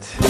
Gönlüm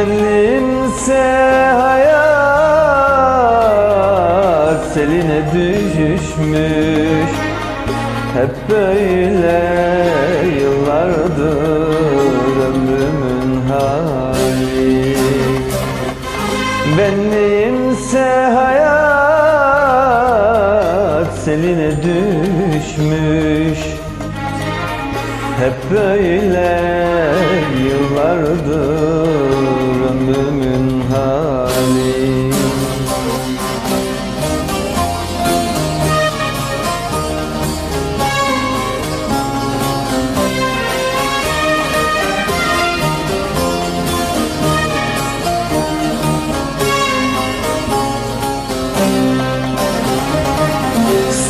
Benimse hayat seline düşmüş. Hep böyle yıllardır ömrümün hali. Benimse hayat seline düşmüş. Hep böyle yıllardır ömrümün hali.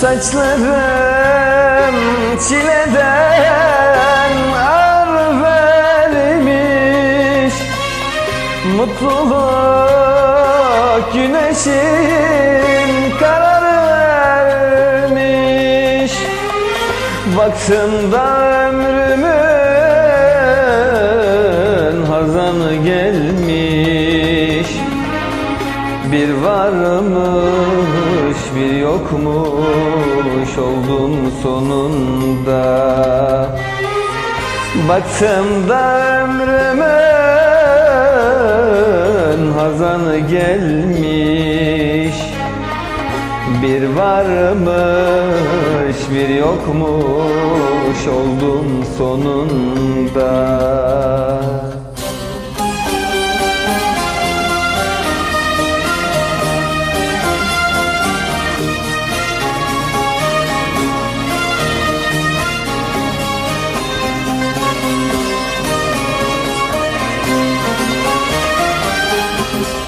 Saçlarım çileden Mutluluk güneşin karar vermiş. Baktığımda ömrümün hazanı gelmiş. Bir varmış bir yokmuş oldum sonunda. Baktığımda ömrümün hazanı gelmiş. Bir varmış bir yokmuş oldum sonunda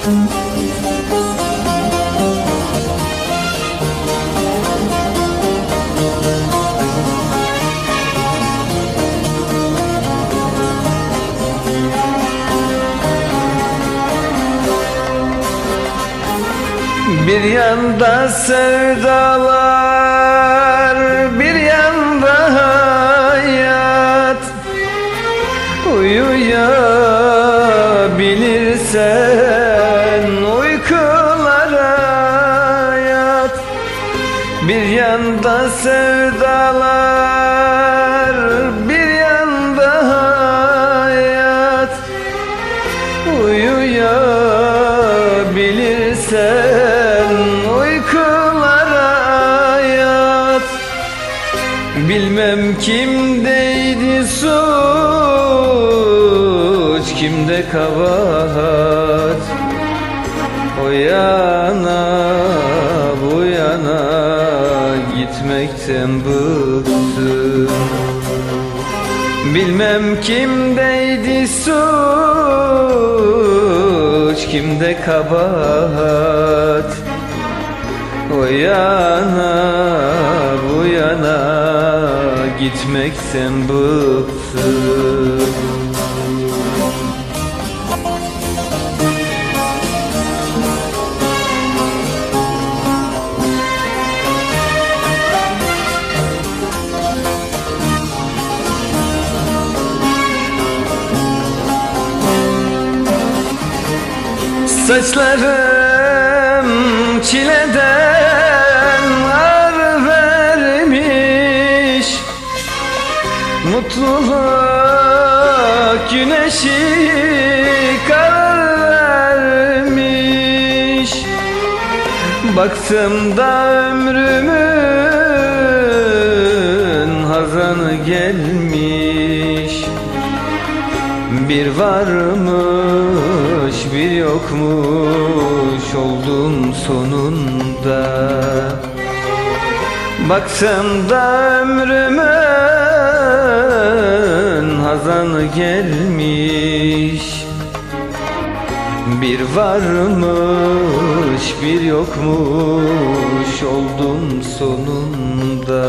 Bir yanda sevdalar, Bir yanda sevdalar, bir yanda hayat. Uyuyabilirsen uykulara yat. Bilmem kimdeydi suç kimde kabahat. O yana bu yana gitmekten bıktım Bilmem kimdeydi suç kimde kabahat. O yana bu yana gitmekten bıktım Saçlarım çileden ağrı vermiş. Mutluluk güneşi kar vermiş. Baktığımda ömrümün hazanı gelmiş. Bir varmış bir yokmuş oldum sonunda. Baktım da ömrümün hazanı gelmiş. Bir varmış bir yokmuş oldum sonunda